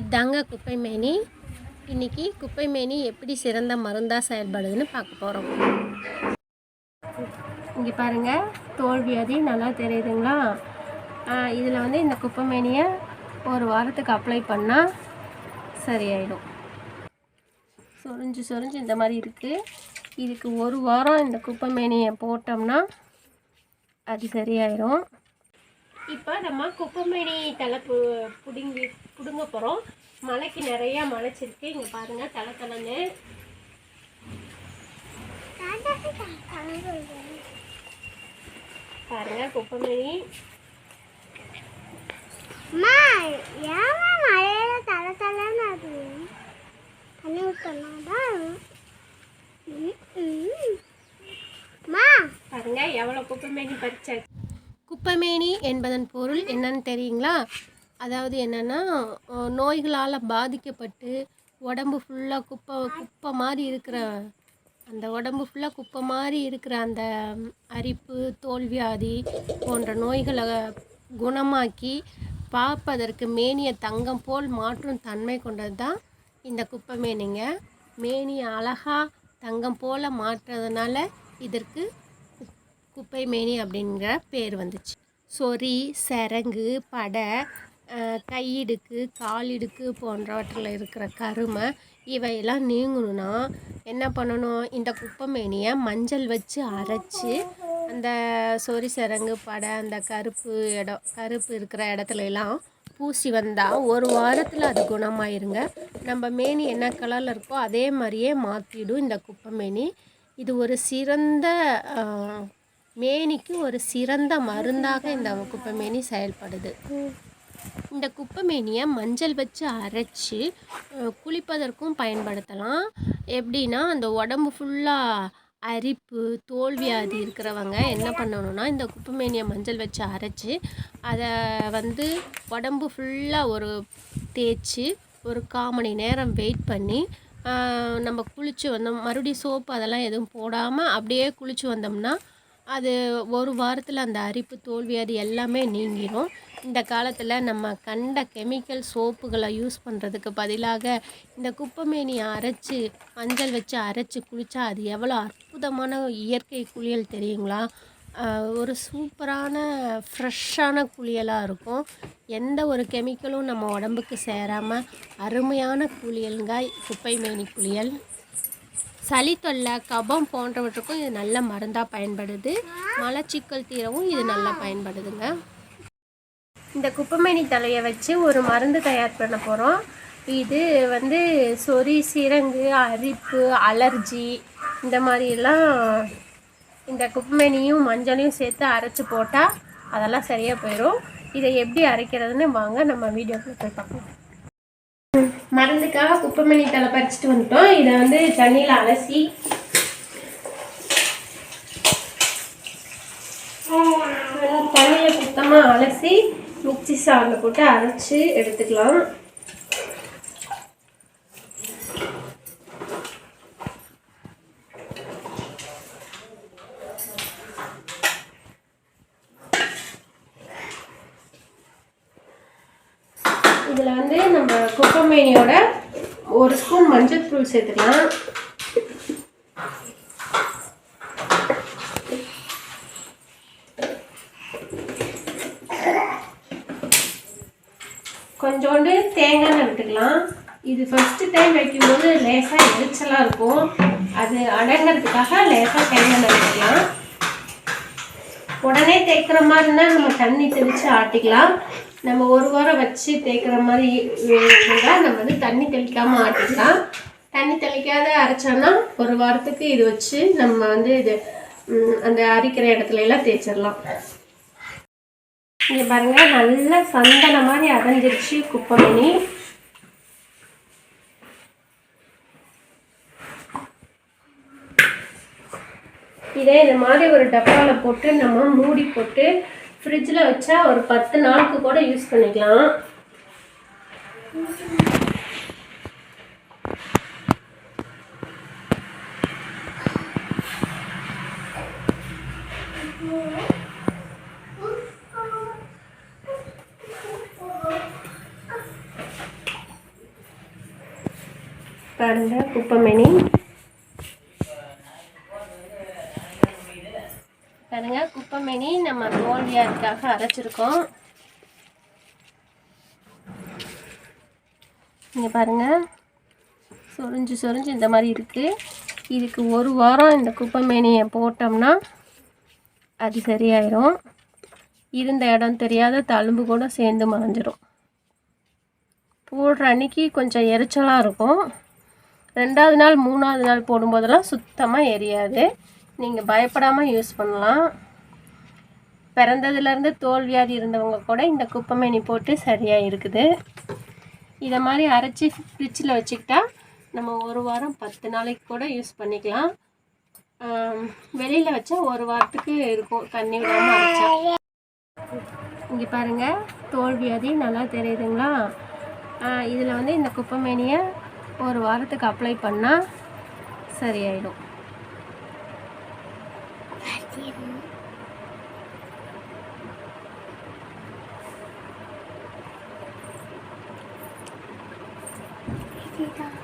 இதாங்க குப்பைமேனி. இன்றைக்கி இன்னைக்கு எப்படி சிறந்த மருந்தாக செயல்படுதுன்னு பார்க்க போகிறோம் இங்கே பாருங்கள் தோல் வியாதி நல்லா தெரியுதுங்களா? இதில் வந்து இந்த குப்பைமேனியை ஒரு வாரத்துக்கு அப்ளை பண்ணால் சரியாயிடும். சொரிஞ்சு சொரிஞ்சு இந்த மாதிரி இருக்குது இதுக்கு ஒரு வாரம் இந்த குப்பைமேனியை போட்டோம்னா அது சரியாயிடும் இப்போ நம்ம குப்பைமேனி தலை பு பிடுங்கி பிடுங்க போகிறோம் மலைக்கு நிறையா மலைச்சிருக்கு இங்கே பாருங்கள் தலை தலைன்னு. பாருங்க குப்பைமேனி மழையில தலை தலைன்னு அது? தண்ணி அம்மா. பாருங்க எவ்வளோ குப்பைமேனி பறிச்சாச்சு. குப்பமேனி என்பதன் பொருள் என்னன்னு தெரியுங்களா? அதாவது என்னென்னா நோய்களால் பாதிக்கப்பட்டு உடம்பு ஃபுல்லாக குப்பை குப்பை மாதிரி இருக்கிற அந்த உடம்பு ஃபுல்லாக குப்பை மாதிரி இருக்கிற அந்த அரிப்பு தோல்வியாதி போன்ற நோய்களை குணமாக்கி பார்ப்பதற்கு மேனியை தங்கம் போல் மாற்றும் தன்மை கொண்டது தான் இந்த குப்பை மேனிங்க மேனியை அழகாக தங்கம் போல் மாற்றுறதுனால இதற்கு குப்பைமேனி குப்பை மேனி அப்படிங்கிற பேர் வந்துச்சு. சொறி சரங்கு படை கையிடுக்கு காலிடுக்கு போன்றவற்றில் இருக்கிற கருமை இவையெல்லாம் நீங்கணும்னா என்ன பண்ணணும்? இந்த குப்பை மேனியை மஞ்சள் வச்சு அரைச்சி அந்த சொறி சரங்கு படை அந்த கருப்பு இடம் கருப்பு இருக்கிற இடத்துல எல்லாம் பூசி வந்தால் ஒரு வாரத்தில் அது குணமாயிருங்க. நம்ம மேனி என்ன கலரில் இருக்கோ அதே மாதிரியே மாற்றிடும் இந்த குப்பை மேனி இது ஒரு சிறந்த மேனிக்கு ஒரு சிறந்த மருந்தாக இந்த குப்பைமேனி செயல்படுது. இந்த குப்பைமேனியை மஞ்சள் வச்சு அரைச்சி குளிப்பதற்கும் பயன்படுத்தலாம். எப்படின்னா அந்த உடம்பு ஃபுல்லாக அரிப்பு தோல்வியாதி இருக்கிறவங்க என்ன பண்ணணும்னா இந்த குப்பைமேனியை மஞ்சள் வச்சு அரைச்சி அதை வந்து உடம்பு ஃபுல்லாக ஒரு தேய்ச்சி ஒரு கால் மணி நேரம் வெயிட் பண்ணி நம்ம குளித்து வந்தோம். மறுபடியும் சோப்பு அதெல்லாம் எதுவும் போடாமல் அப்படியே குளித்து வந்தோம்னா அது ஒரு வாரத்தில் அந்த அரிப்பு தோல்வி அது எல்லாமே நீங்கிடும் இந்த காலத்தில் நம்ம கண்ட கெமிக்கல் சோப்புகளை யூஸ் பண்ணுறதுக்கு பதிலாக இந்த குப்பைமேனியை அரைச்சி மஞ்சள் வச்சு அரைச்சி குளித்தா அது எவ்வளோ அற்புதமான இயற்கை குளியல் தெரியுங்களா? ஒரு சூப்பரான ஃப்ரெஷ்ஷான குளியலாக இருக்கும். எந்த ஒரு கெமிக்கலும் நம்ம உடம்புக்கு சேராமல் அருமையான குளியலுங்க குப்பைமேனி குளியல். சளி தொல்லை கபம் போன்றவற்றுக்கும் இது நல்ல மருந்தாக பயன்படுது. மலச்சிக்கல் தீரவும் இது நல்லா பயன்படுதுங்க. இந்த குப்பைமேனி தலையை வச்சு ஒரு மருந்து தயார் பண்ண போகிறோம் இது வந்து சொறி சிரங்கு அரிப்பு அலர்ஜி இந்த மாதிரிலாம் இந்த குப்பைமேனியும் மஞ்சளையும் சேர்த்து அரைச்சி போட்டால் அதெல்லாம் சரியாக போயிடும் இதை எப்படி அரைக்கிறதுன்னு வாங்க நம்ம வீடியோக்குள்ளே போய் பார்க்கலாம் மருந்துக்காக குப்பைமணி தலை பறிச்சுட்டு வந்துட்டோம். இதை வந்து தண்ணியில் அலசி. தண்ணியில் சுத்தமாக அலசி மிக்சி சாரில் போட்டு அரைச்சி எடுத்துக்கலாம் இதில் வந்து நம்ம குப்பமேனியோட ஒரு ஸ்பூன் மஞ்சள் தூள் சேர்த்துக்கலாம். கொஞ்சோண்டு தேங்காய் எண்ணெய் விட்டுக்கலாம். இது ஃபஸ்ட்டு டைம் வைக்கும்போது லேசாக எரிச்சலாக இருக்கும். அது அடங்கிறதுக்காக லேசாக தேங்காய் எண்ணெய் விட்டுக்கலாம். உடனே தேய்க்கிற மாதிரி இருந்தால் நம்ம தண்ணி தெளித்து ஆட்டிக்கலாம். நம்ம ஒரு வாரம் வச்சு தேய்க்கிற மாதிரி இருந்தால் நம்ம வந்து தண்ணி தெளிக்காமல் ஆட்டிக்கலாம். தண்ணி தெளிக்காத அரைச்சோன்னா ஒரு வாரத்துக்கு இது வச்சு நம்ம வந்து இது அந்த அரிக்கிற இடத்துல எல்லாம் தேய்ச்சிடலாம். இங்கே பாருங்க நல்லா சந்தன மாதிரி அரைஞ்சிருச்சு பண்ணி இதே இந்த மாதிரி ஒரு டப்பாவில் போட்டு நம்ம மூடி போட்டு ஃப்ரிட்ஜில் வச்சா ஒரு பத்து நாளுக்கு கூட யூஸ் பண்ணிக்கலாம். பாருங்க குப்பைமேனி பாருங்க குப்பைமேனி நம்ம தோல்வியாதுக்காக அரைச்சிருக்கோம். இங்கே பாருங்க சொரிஞ்சு சொரிஞ்சு இந்த மாதிரி இருக்குது இதுக்கு ஒரு வாரம் இந்த குப்பைமேனியை போட்டோம்னா அது சரியாயிரும். இருந்த இடம் தெரியாத தழும்பு கூட சேர்ந்து மறைஞ்சிரும். போடுற அன்னைக்கு கொஞ்சம் எரிச்சலாக இருக்கும். ரெண்டாவது நாள் மூணாவது நாள் போடும்போதெல்லாம் சுத்தமாக எரியாது. நீங்கள் பயப்படாமல் யூஸ் பண்ணலாம். பிறந்ததுலேருந்து தோல் வியாதி இருந்தவங்க கூட இந்த குப்பைமேனி போட்டு சரியாக இருக்குது. இதை மாதிரி அரைச்சி ஃப்ரிட்ஜில் வச்சுக்கிட்டா நம்ம ஒரு வாரம் பத்து நாளைக்கு கூட யூஸ் பண்ணிக்கலாம். வெளியில் வச்சா ஒரு வாரத்துக்கு இருக்கும் தண்ணி விடாமல் அரைச்சா. இங்கே பாருங்கள் தோல் வியாதி நல்லா தெரியுதுங்களா? இதில் வந்து இந்த குப்பைமேனியை ஒரு வாரத்துக்கு அப்ளை பண்ணால் சரியாயிடும். 记得。